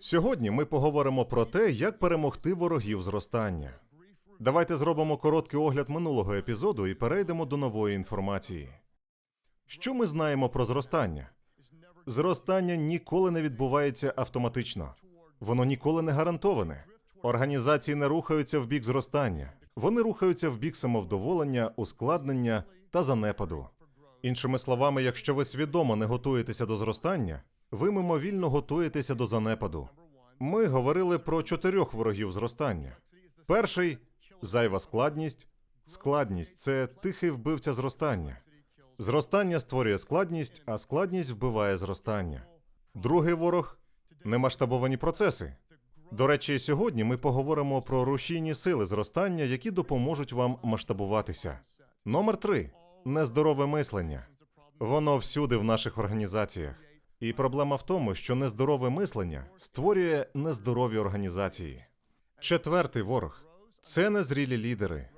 Сьогодні ми поговоримо про те, як перемогти ворогів зростання. Давайте зробимо короткий огляд минулого епізоду і перейдемо до нової інформації. Що ми знаємо про зростання? Зростання ніколи не відбувається автоматично. Воно ніколи не гарантоване. Організації не рухаються в бік зростання. Вони рухаються в бік самовдоволення, ускладнення та занепаду. Іншими словами, якщо ви свідомо не готуєтеся до зростання, ви мимовільно готуєтеся до занепаду. Ми говорили про чотирьох ворогів зростання. Перший зайва складність. Складність це тихий вбивця зростання. Зростання створює складність, а складність вбиває зростання. Другий ворог немасштабовані процеси. До речі, сьогодні ми поговоримо про рушійні сили зростання, які допоможуть вам масштабуватися. Номер три нездорове мислення. Воно всюди в наших організаціях. І проблема в тому, що нездорове мислення створює нездорові організації. Четвертий ворог це незрілі лідери.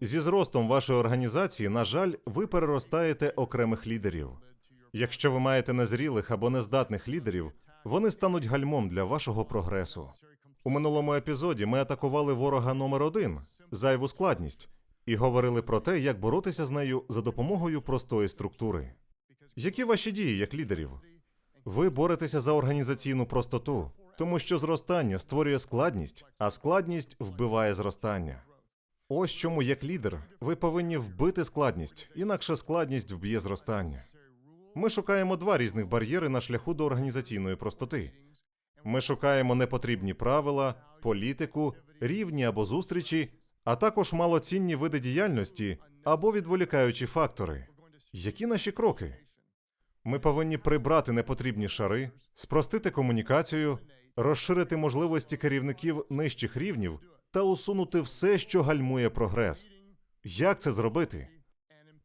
Зі зростом вашої організації, на жаль, ви переростаєте окремих лідерів. Якщо ви маєте незрілих або нездатних лідерів, вони стануть гальмом для вашого прогресу. У минулому епізоді ми атакували ворога номер один зайву складність і говорили про те, як боротися з нею за допомогою простої структури. Які ваші дії як лідерів? Ви боретеся за організаційну простоту, тому що зростання створює складність, а складність вбиває зростання. Ось чому, як лідер, ви повинні вбити складність, інакше складність вб'є зростання. Ми шукаємо два різних бар'єри на шляху до організаційної простоти. Ми шукаємо непотрібні правила, політику, рівні або зустрічі, а також малоцінні види діяльності або відволікаючі фактори. Які наші кроки? Ми повинні прибрати непотрібні шари, спростити комунікацію, розширити можливості керівників нижчих рівнів та усунути все, що гальмує прогрес. Як це зробити?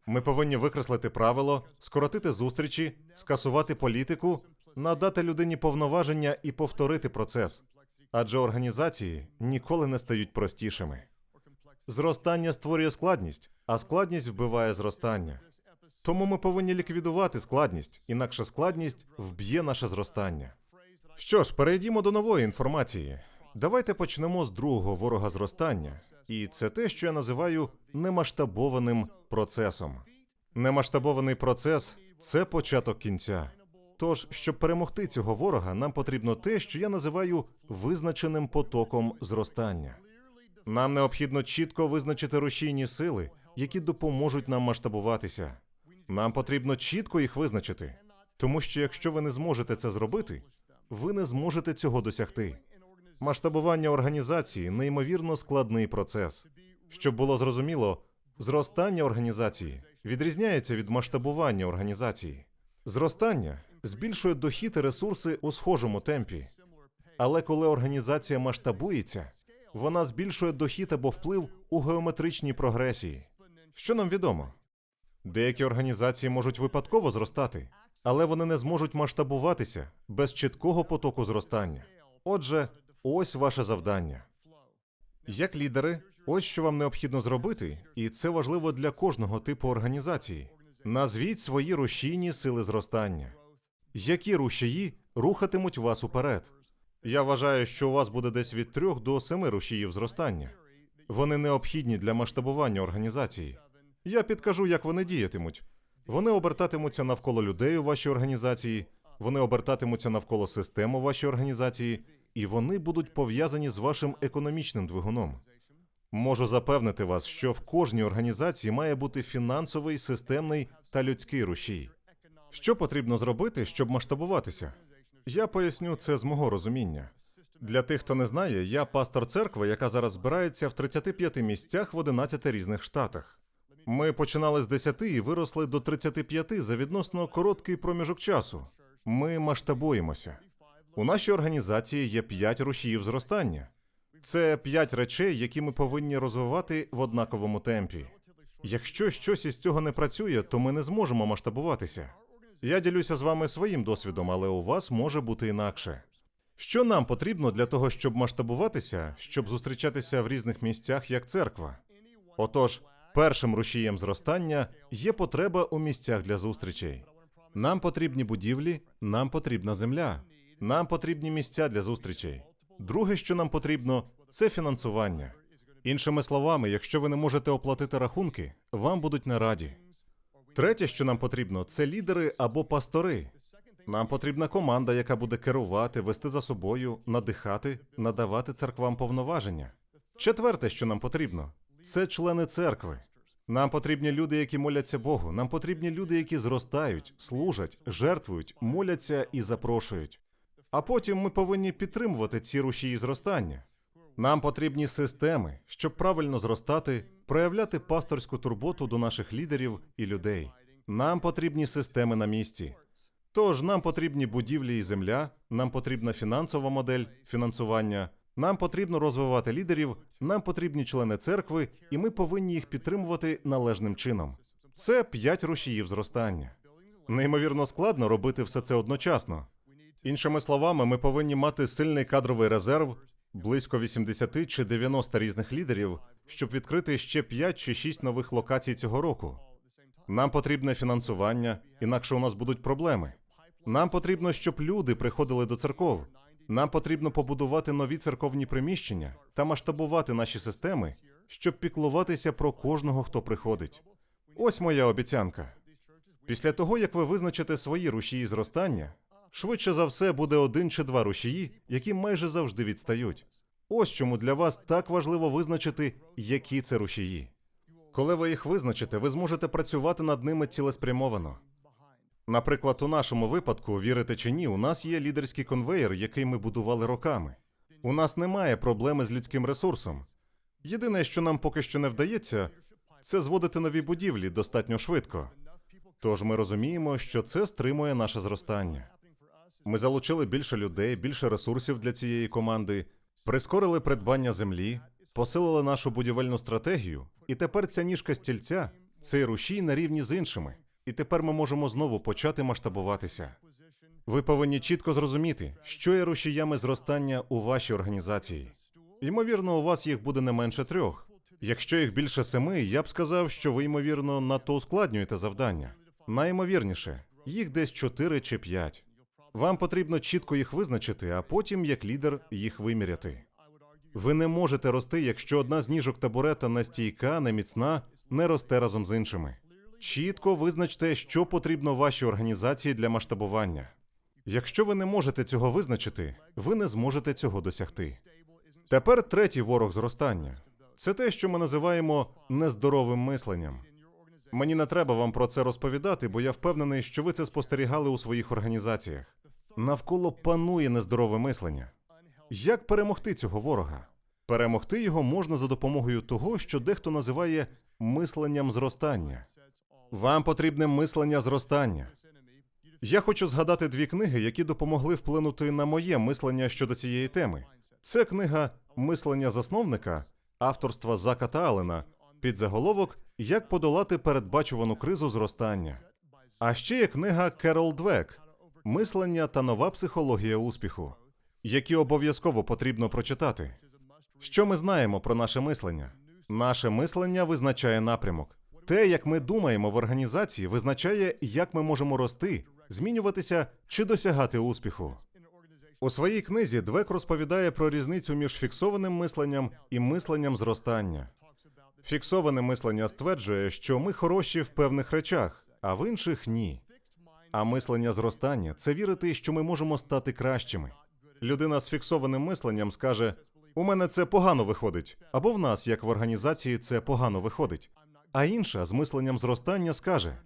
Ми повинні викреслити правило, скоротити зустрічі, скасувати політику, надати людині повноваження і повторити процес. Адже організації ніколи не стають простішими. Зростання створює складність, а складність вбиває зростання. Тому ми повинні ліквідувати складність, інакше складність вб'є наше зростання. Що ж, перейдімо до нової інформації. Давайте почнемо з другого ворога зростання, і це те, що я називаю немасштабованим процесом. Немасштабований процес це початок кінця. Тож, щоб перемогти цього ворога, нам потрібно те, що я називаю визначеним потоком зростання. Нам необхідно чітко визначити рушійні сили, які допоможуть нам масштабуватися. Нам потрібно чітко їх визначити, тому що якщо ви не зможете це зробити, ви не зможете цього досягти. Масштабування організації неймовірно складний процес. Щоб було зрозуміло, зростання організації відрізняється від масштабування організації. Зростання збільшує дохід і ресурси у схожому темпі. Але коли організація масштабується, вона збільшує дохід або вплив у геометричній прогресії. Що нам відомо? Деякі організації можуть випадково зростати, але вони не зможуть масштабуватися без чіткого потоку зростання. Отже, ось ваше завдання. Як лідери, ось що вам необхідно зробити, і це важливо для кожного типу організації. Назвіть свої рушійні сили зростання. Які рушії рухатимуть вас уперед? Я вважаю, що у вас буде десь від трьох до семи рушіїв зростання. Вони необхідні для масштабування організації. Я підкажу, як вони діятимуть. Вони обертатимуться навколо людей у вашій організації, вони обертатимуться навколо систем у вашій організації, і вони будуть пов'язані з вашим економічним двигуном. Можу запевнити вас, що в кожній організації має бути фінансовий, системний та людський рушій. Що потрібно зробити, щоб масштабуватися? Я поясню це з мого розуміння. Для тих, хто не знає, я пастор церкви, яка зараз збирається в 35 місцях в 11 різних штатах. Ми починали з 10 і виросли до 35 за відносно короткий проміжок часу. Ми масштабуємося. У нашій організації є 5 рушіїв зростання. Це 5 речей, які ми повинні розвивати в однаковому темпі. Якщо щось із цього не працює, то ми не зможемо масштабуватися. Я ділюся з вами своїм досвідом, але у вас може бути інакше. Що нам потрібно для того, щоб масштабуватися, щоб зустрічатися в різних місцях як церква? Отож, першим рушієм зростання є потреба у місцях для зустрічей. Нам потрібні будівлі, нам потрібна земля. Нам потрібні місця для зустрічей. Друге, що нам потрібно, це фінансування. Іншими словами, якщо ви не можете оплатити рахунки, вам будуть не раді. Третє, що нам потрібно, це лідери або пастори. Нам потрібна команда, яка буде керувати, вести за собою, надихати, надавати церквам повноваження. Четверте, що нам потрібно, це члени церкви. Нам потрібні люди, які моляться Богу. Нам потрібні люди, які зростають, служать, жертвують, моляться і запрошують. А потім ми повинні підтримувати ці рушії зростання. Нам потрібні системи, щоб правильно зростати, проявляти пасторську турботу до наших лідерів і людей. Нам потрібні системи на місці. Тож нам потрібні будівлі і земля, нам потрібна фінансова модель фінансування, нам потрібно розвивати лідерів, нам потрібні члени церкви, і ми повинні їх підтримувати належним чином. Це п'ять рушіїв зростання. Неймовірно складно робити все це одночасно. Іншими словами, ми повинні мати сильний кадровий резерв, близько 80 чи 90 різних лідерів, щоб відкрити ще 5 чи 6 нових локацій цього року. Нам потрібне фінансування, інакше у нас будуть проблеми. Нам потрібно, щоб люди приходили до церков. Нам потрібно побудувати нові церковні приміщення та масштабувати наші системи, щоб піклуватися про кожного, хто приходить. Ось моя обіцянка. Після того, як ви визначите свої рушії зростання, швидше за все буде один чи два рушії, які майже завжди відстають. Ось чому для вас так важливо визначити, які це рушії. Коли ви їх визначите, ви зможете працювати над ними цілеспрямовано. Наприклад, у нашому випадку, вірите чи ні, у нас є лідерський конвейер, який ми будували роками. У нас немає проблеми з людським ресурсом. Єдине, що нам поки що не вдається, це зводити нові будівлі достатньо швидко. Тож ми розуміємо, що це стримує наше зростання. Ми залучили більше людей, більше ресурсів для цієї команди, прискорили придбання землі, посилили нашу будівельну стратегію, і тепер ця ніжка стільця, цей рушій на рівні з іншими. І тепер ми можемо знову почати масштабуватися. Ви повинні чітко зрозуміти, що є рушіями зростання у вашій організації. Ймовірно, у вас їх буде не менше трьох. Якщо їх більше семи, я б сказав, що ви, ймовірно, надто ускладнюєте завдання. Найімовірніше, їх десь чотири чи п'ять. Вам потрібно чітко їх визначити, а потім, як лідер, їх виміряти. Ви не можете рости, якщо одна з ніжок табурета не стійка, не міцна, не росте разом з іншими. Чітко визначте, що потрібно вашій організації для масштабування. Якщо ви не можете цього визначити, ви не зможете цього досягти. Тепер третій ворог зростання це те, що ми називаємо нездоровим мисленням. Мені не треба вам про це розповідати, бо я впевнений, що ви це спостерігали у своїх організаціях. Навколо панує нездорове мислення. Як перемогти цього ворога? Перемогти його можна за допомогою того, що дехто називає мисленням зростання. Вам потрібне мислення зростання. Я хочу згадати дві книги, які допомогли вплинути на моє мислення щодо цієї теми. Це книга Мислення засновника авторства Зака та Алена під заголовок Як подолати передбачувану кризу зростання. А ще є книга Керол Двек Мислення та нова психологія успіху, які обов'язково потрібно прочитати. Що ми знаємо про наше мислення? Наше мислення визначає напрямок. Те, як ми думаємо в організації, визначає, як ми можемо рости, змінюватися чи досягати успіху. У своїй книзі Двек розповідає про різницю між фіксованим мисленням і мисленням зростання. Фіксоване мислення стверджує, що ми хороші в певних речах, а в інших ні. А мислення зростання це вірити, що ми можемо стати кращими. Людина з фіксованим мисленням скаже: у мене це погано виходить, або в нас, як в організації, це погано виходить. А інша з мисленням зростання скаже: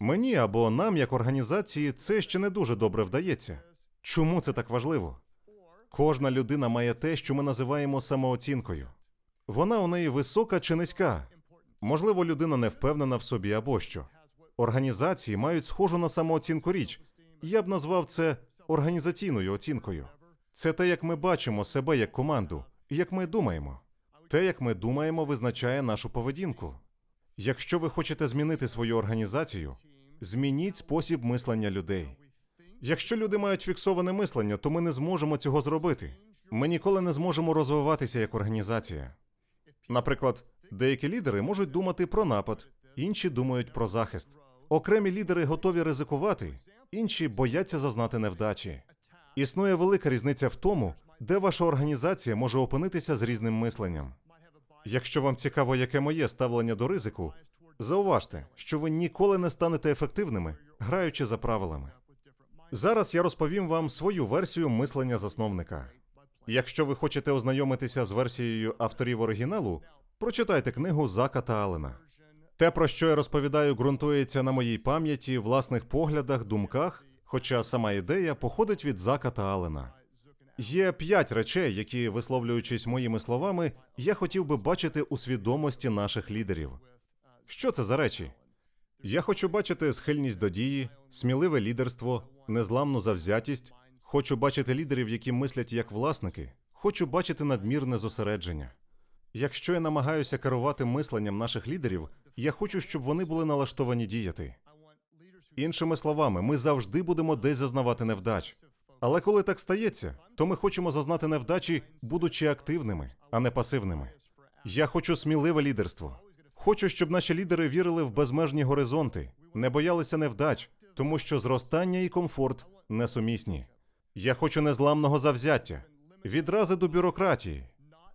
мені або нам, як організації, це ще не дуже добре вдається. Чому це так важливо? Кожна людина має те, що ми називаємо самооцінкою. Вона у неї висока чи низька. Можливо, людина не впевнена в собі або що. Організації мають схожу на самооцінку річ. Я б назвав це організаційною оцінкою. Це те, як ми бачимо себе як команду, як ми думаємо. Те, як ми думаємо, визначає нашу поведінку. Якщо ви хочете змінити свою організацію, змініть спосіб мислення людей. Якщо люди мають фіксоване мислення, то ми не зможемо цього зробити. Ми ніколи не зможемо розвиватися як організація. Наприклад, деякі лідери можуть думати про напад, інші думають про захист. Окремі лідери готові ризикувати, інші бояться зазнати невдачі. Існує велика різниця в тому, де ваша організація може опинитися з різним мисленням. Якщо вам цікаво, яке моє ставлення до ризику, зауважте, що ви ніколи не станете ефективними, граючи за правилами. Зараз я розповім вам свою версію мислення засновника. Якщо ви хочете ознайомитися з версією авторів оригіналу, прочитайте книгу Зака та Алена. Те, про що я розповідаю, ґрунтується на моїй пам'яті, власних поглядах, думках, хоча сама ідея походить від Зака та Алена. Є п'ять речей, які, висловлюючись моїми словами, я хотів би бачити у свідомості наших лідерів. Що це за речі? Я хочу бачити схильність до дії, сміливе лідерство, незламну завзятість. Хочу бачити лідерів, які мислять як власники. Хочу бачити надмірне зосередження. Якщо я намагаюся керувати мисленням наших лідерів, я хочу, щоб вони були налаштовані діяти. Іншими словами, ми завжди будемо десь зазнавати невдач. Але коли так стається, то ми хочемо зазнати невдачі, будучи активними, а не пасивними. Я хочу сміливе лідерство. Хочу, щоб наші лідери вірили в безмежні горизонти, не боялися невдач, тому що зростання і комфорт несумісні. Я хочу незламного завзяття, відрази до бюрократії.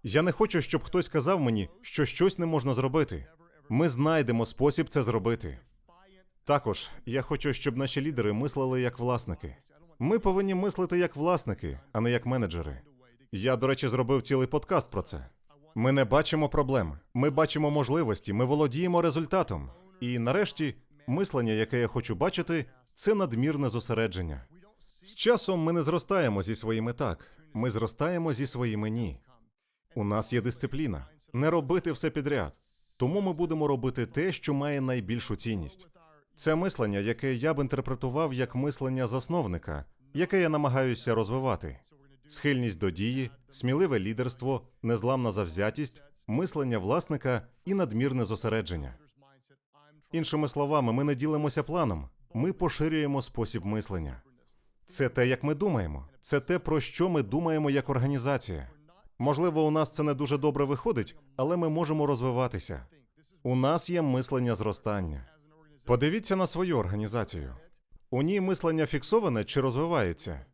Я не хочу, щоб хтось казав мені, що щось не можна зробити. Ми знайдемо спосіб це зробити. Також я хочу, щоб наші лідери мислили як власники. Ми повинні мислити як власники, а не як менеджери. Я, до речі, зробив цілий подкаст про це. Ми не бачимо проблем, ми бачимо можливості, ми володіємо результатом. І нарешті, мислення, яке я хочу бачити, це надмірне зосередження. З часом ми не зростаємо зі своїми так, ми зростаємо зі своїми ні. У нас є дисципліна не робити все підряд. Тому ми будемо робити те, що має найбільшу цінність. Це мислення, яке я б інтерпретував як мислення засновника, яке я намагаюся розвивати: схильність до дії, сміливе лідерство, незламна завзятість, мислення власника і надмірне зосередження. Іншими словами, ми не ділимося планом, ми поширюємо спосіб мислення. Це те, як ми думаємо, це те, про що ми думаємо як організація. Можливо, у нас це не дуже добре виходить, але ми можемо розвиватися. У нас є мислення зростання. Подивіться на свою організацію. У ній мислення фіксоване чи розвивається.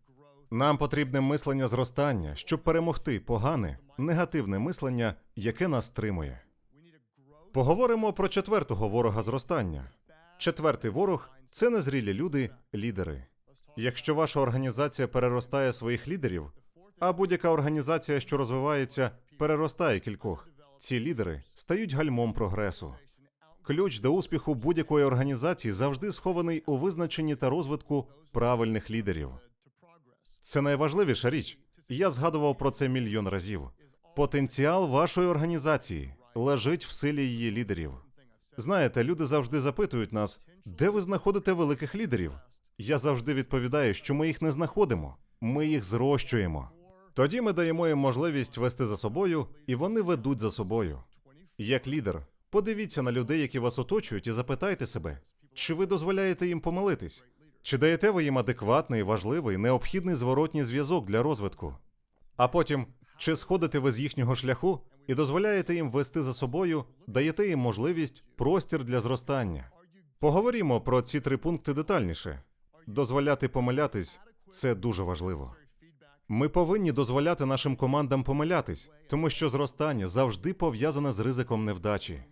Нам потрібне мислення зростання, щоб перемогти погане, негативне мислення, яке нас стримує. Поговоримо про четвертого ворога зростання. Четвертий ворог це незрілі люди, лідери. Якщо ваша організація переростає своїх лідерів, а будь-яка організація, що розвивається, переростає кількох, ці лідери стають гальмом прогресу. Ключ до успіху будь-якої організації завжди схований у визначенні та розвитку правильних лідерів. Це найважливіша річ. Я згадував про це мільйон разів. Потенціал вашої організації лежить в силі її лідерів. Знаєте, люди завжди запитують нас, де ви знаходите великих лідерів. Я завжди відповідаю, що ми їх не знаходимо, ми їх зрощуємо. Тоді ми даємо їм можливість вести за собою, і вони ведуть за собою. Як лідер, подивіться на людей, які вас оточують, і запитайте себе, чи ви дозволяєте їм помилитись? Чи даєте ви їм адекватний, важливий, необхідний зворотній зв'язок для розвитку? А потім, чи сходите ви з їхнього шляху і дозволяєте їм вести за собою, даєте їм можливість, простір для зростання? Поговоримо про ці три пункти детальніше. Дозволяти помилятись це дуже важливо. Ми повинні дозволяти нашим командам помилятись, тому що зростання завжди пов'язане з ризиком невдачі.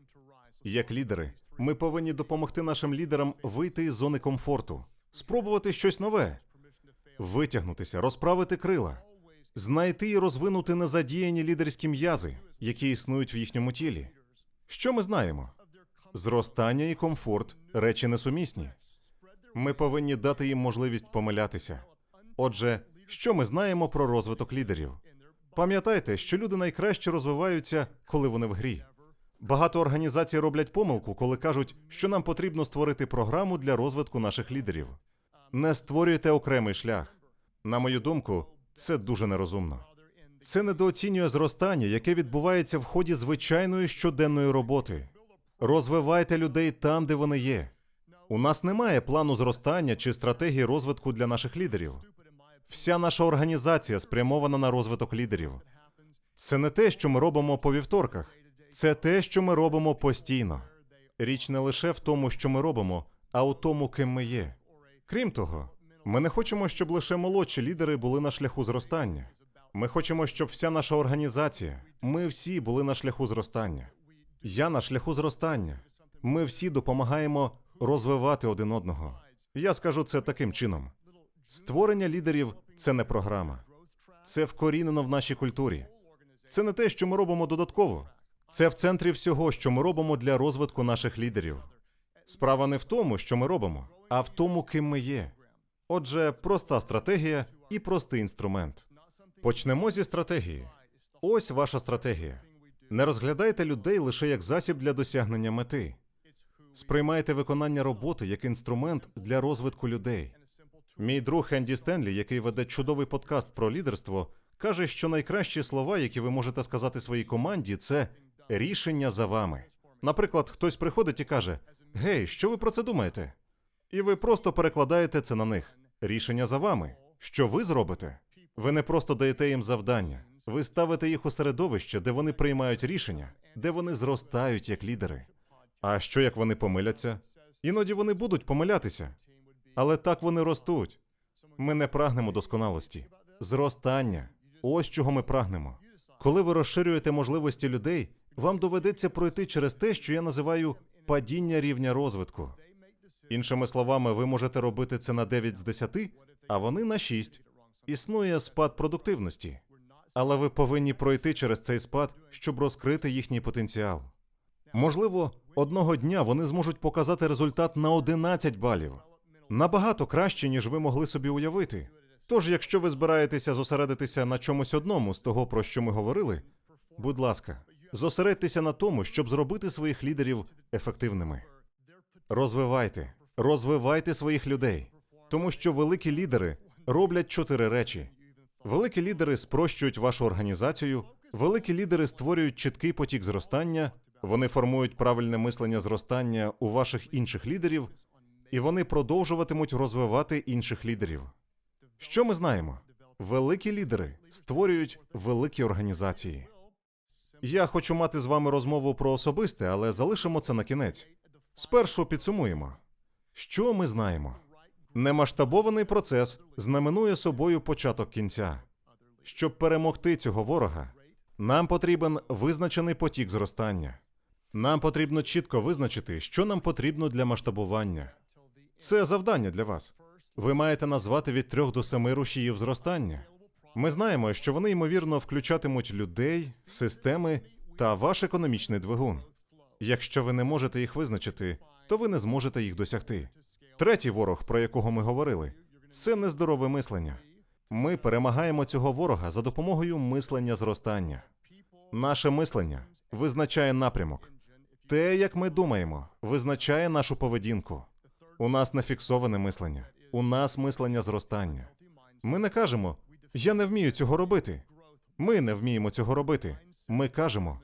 Як лідери, ми повинні допомогти нашим лідерам вийти із зони комфорту, спробувати щось нове, витягнутися, розправити крила, знайти і розвинути незадіяні лідерські м'язи, які існують в їхньому тілі. Що ми знаємо? Зростання і комфорт речі несумісні. Ми повинні дати їм можливість помилятися. Отже, що ми знаємо про розвиток лідерів? Пам'ятайте, що люди найкраще розвиваються, коли вони в грі. Багато організацій роблять помилку, коли кажуть, що нам потрібно створити програму для розвитку наших лідерів. Не створюйте окремий шлях. На мою думку, це дуже нерозумно. Це недооцінює зростання, яке відбувається в ході звичайної щоденної роботи. Розвивайте людей там, де вони є. У нас немає плану зростання чи стратегії розвитку для наших лідерів. Вся наша організація спрямована на розвиток лідерів. Це не те, що ми робимо по вівторках, це те, що ми робимо постійно. Річ не лише в тому, що ми робимо, а у тому, ким ми є. Крім того, Ми не хочемо, щоб лише молодші лідери були на шляху зростання. Ми хочемо, щоб вся наша організація, ми всі були на шляху зростання. Я на шляху зростання. Ми всі допомагаємо розвивати один одного. Я скажу це таким чином: створення лідерів це не програма, це вкорінено в нашій культурі. Це не те, що ми робимо додатково. Це в центрі всього, що ми робимо для розвитку наших лідерів. Справа не в тому, що ми робимо, а в тому, ким ми є. Отже, проста стратегія і простий інструмент. Почнемо зі стратегії. Ось ваша стратегія. Не розглядайте людей лише як засіб для досягнення мети. Сприймайте виконання роботи як інструмент для розвитку людей. Мій друг Хенді Стенлі, який веде чудовий подкаст про лідерство, каже, що найкращі слова, які ви можете сказати своїй команді, це рішення за вами. Наприклад, хтось приходить і каже: Гей, що ви про це думаєте? І ви просто перекладаєте це на них. Рішення за вами. Що ви зробите? Ви не просто даєте їм завдання. Ви ставите їх у середовище, де вони приймають рішення, де вони зростають як лідери. А що як вони помиляться? Іноді вони будуть помилятися. Але так вони ростуть. Ми не прагнемо досконалості. Зростання. Ось чого ми прагнемо. Коли ви розширюєте можливості людей, вам доведеться пройти через те, що я називаю падіння рівня розвитку. Іншими словами, ви можете робити це на 9 з 10, а вони на 6. Існує спад продуктивності. Але ви повинні пройти через цей спад, щоб розкрити їхній потенціал. Можливо, одного дня вони зможуть показати результат на 11 балів. Набагато краще, ніж ви могли собі уявити. Тож, якщо ви збираєтеся зосередитися на чомусь одному з того, про що ми говорили, будь ласка, зосередьтеся на тому, щоб зробити своїх лідерів ефективними. Розвивайте, розвивайте своїх людей, тому що великі лідери роблять чотири речі. Великі лідери спрощують вашу організацію, великі лідери створюють чіткий потік зростання, вони формують правильне мислення зростання у ваших інших лідерів, і вони продовжуватимуть розвивати інших лідерів. Що ми знаємо? Великі лідери створюють великі організації. Я хочу мати з вами розмову про особисте, але залишимо це на кінець. Спершу підсумуємо, що ми знаємо. Немасштабований процес знаменує собою початок кінця. Щоб перемогти цього ворога, нам потрібен визначений потік зростання. Нам потрібно чітко визначити, що нам потрібно для масштабування. Це завдання для вас. Ви маєте назвати від трьох до семи рушіїв зростання. Ми знаємо, що вони ймовірно включатимуть людей, системи та ваш економічний двигун. Якщо ви не можете їх визначити, то ви не зможете їх досягти. Третій ворог, про якого ми говорили, це нездорове мислення. Ми перемагаємо цього ворога за допомогою мислення зростання. Наше мислення визначає напрямок. Те, як ми думаємо, визначає нашу поведінку. У нас не фіксоване мислення, у нас мислення зростання. Ми не кажемо, я не вмію цього робити. Ми не вміємо цього робити. Ми кажемо,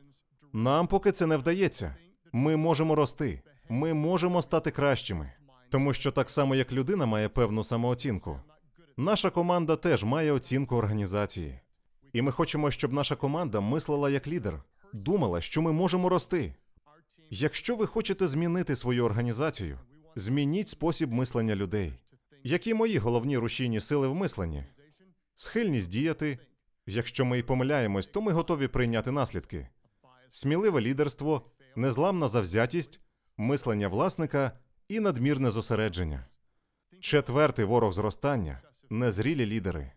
нам поки це не вдається. Ми можемо рости, ми можемо стати кращими. Тому що так само, як людина має певну самооцінку, наша команда теж має оцінку організації. І ми хочемо, щоб наша команда мислила як лідер, думала, що ми можемо рости. Якщо ви хочете змінити свою організацію, змініть спосіб мислення людей. Які мої головні рушійні сили в мисленні? Схильність діяти. Якщо ми й помиляємось, то ми готові прийняти наслідки. Сміливе лідерство, незламна завзятість, мислення власника і надмірне зосередження. Четвертий ворог зростання незрілі лідери.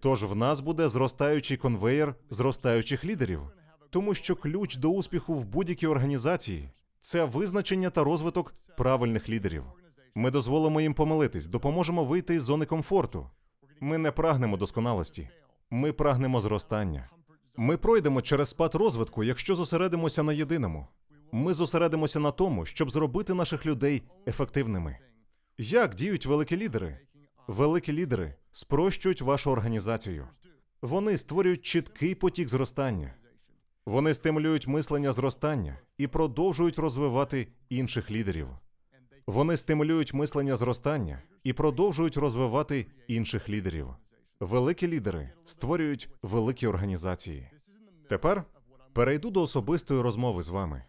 Тож в нас буде зростаючий конвеєр зростаючих лідерів, тому що ключ до успіху в будь-якій організації це визначення та розвиток правильних лідерів. Ми дозволимо їм помилитись, допоможемо вийти із зони комфорту. Ми не прагнемо досконалості, ми прагнемо зростання. Ми пройдемо через спад розвитку, якщо зосередимося на єдиному. Ми зосередимося на тому, щоб зробити наших людей ефективними. Як діють великі лідери? Великі лідери спрощують вашу організацію. Вони створюють чіткий потік зростання. Вони стимулюють мислення зростання і продовжують розвивати інших лідерів. Вони стимулюють мислення зростання і продовжують розвивати інших лідерів. Великі лідери створюють великі організації. Тепер перейду до особистої розмови з вами.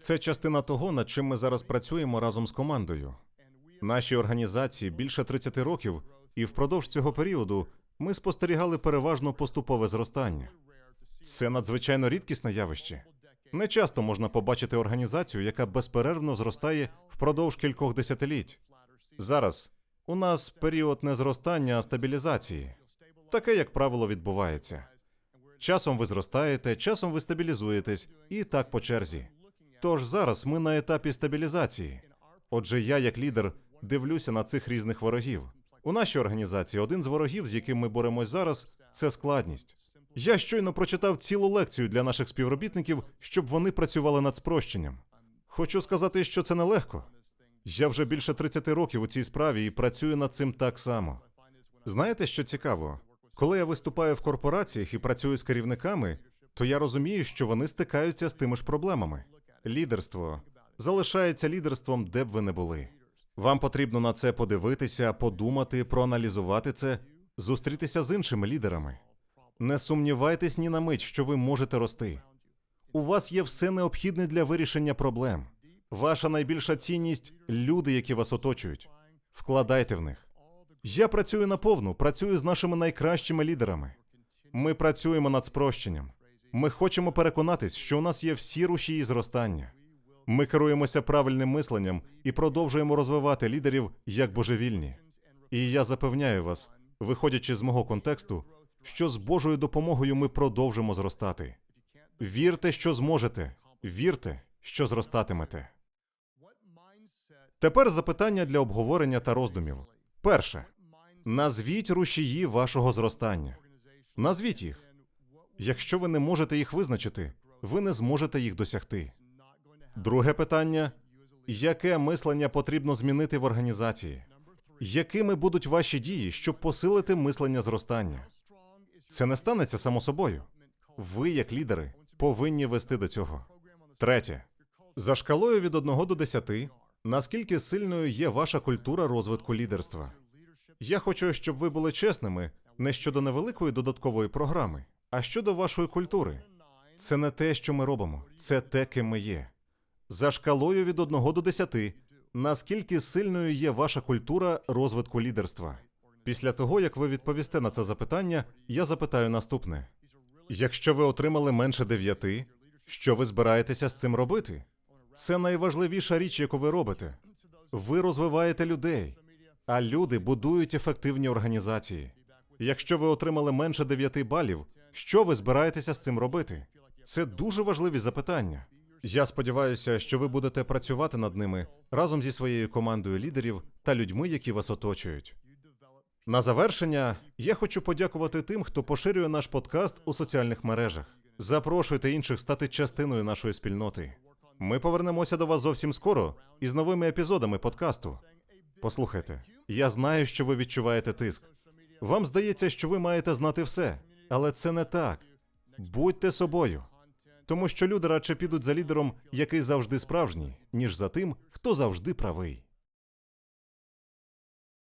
Це частина того, над чим ми зараз працюємо разом з командою. Нашій організації більше 30 років, І впродовж цього періоду ми спостерігали переважно поступове зростання. Це надзвичайно рідкісне явище. Не часто можна побачити організацію, яка безперервно зростає впродовж кількох десятиліть. Зараз у нас період не зростання, а стабілізації. Таке, як правило, відбувається. Часом ви зростаєте, часом ви стабілізуєтесь, і так по черзі. Тож зараз ми на етапі стабілізації. Отже, я, як лідер, дивлюся на цих різних ворогів. У нашій організації один з ворогів, з яким ми боремось зараз, це складність. Я щойно прочитав цілу лекцію для наших співробітників, щоб вони працювали над спрощенням. Хочу сказати, що це нелегко. Я вже більше 30 років у цій справі і працюю над цим так само. Знаєте, що цікаво? Коли я виступаю в корпораціях і працюю з керівниками, то я розумію, що вони стикаються з тими ж проблемами. Лідерство залишається лідерством, де б ви не були. Вам потрібно на це подивитися, подумати, проаналізувати це, зустрітися з іншими лідерами. Не сумнівайтесь ні на мить, що ви можете рости. У вас є все необхідне для вирішення проблем. Ваша найбільша цінність люди, які вас оточують. Вкладайте в них. Я працюю наповну, працюю з нашими найкращими лідерами. Ми працюємо над спрощенням. Ми хочемо переконатись, що у нас є всі рушії зростання. Ми керуємося правильним мисленням і продовжуємо розвивати лідерів як божевільні. І я запевняю вас, виходячи з мого контексту, що з Божою допомогою ми продовжимо зростати. Вірте, що зможете, вірте, що зростатимете. Тепер запитання для обговорення та роздумів. Перше. Назвіть рушії вашого зростання. Назвіть їх. Якщо ви не можете їх визначити, ви не зможете їх досягти. Друге питання: яке мислення потрібно змінити в організації? Якими будуть ваші дії, щоб посилити мислення зростання? Це не станеться само собою. Ви, як лідери, повинні вести до цього. Третє. За шкалою від 1 до 10, наскільки сильною є ваша культура розвитку лідерства? Я хочу, щоб ви були чесними не щодо невеликої додаткової програми, а щодо вашої культури. Це не те, що ми робимо, це те, ким ми є. За шкалою від 1 до 10, наскільки сильною є ваша культура розвитку лідерства? Після того, як ви відповісте на це запитання, я запитаю наступне: якщо ви отримали менше 9, що ви збираєтеся з цим робити? Це найважливіша річ, яку ви робите. Ви розвиваєте людей, а люди будують ефективні організації. Якщо ви отримали менше 9 балів, що ви збираєтеся з цим робити? Це дуже важливі запитання. Я сподіваюся, що ви будете працювати над ними разом зі своєю командою лідерів та людьми, які вас оточують. На завершення я хочу подякувати тим, хто поширює наш подкаст у соціальних мережах. Запрошуйте інших стати частиною нашої спільноти. Ми повернемося до вас зовсім скоро із новими епізодами подкасту. Послухайте, я знаю, що ви відчуваєте тиск. Вам здається, що ви маєте знати все, але це не так. Будьте собою, тому що люди радше підуть за лідером, який завжди справжній, ніж за тим, хто завжди правий.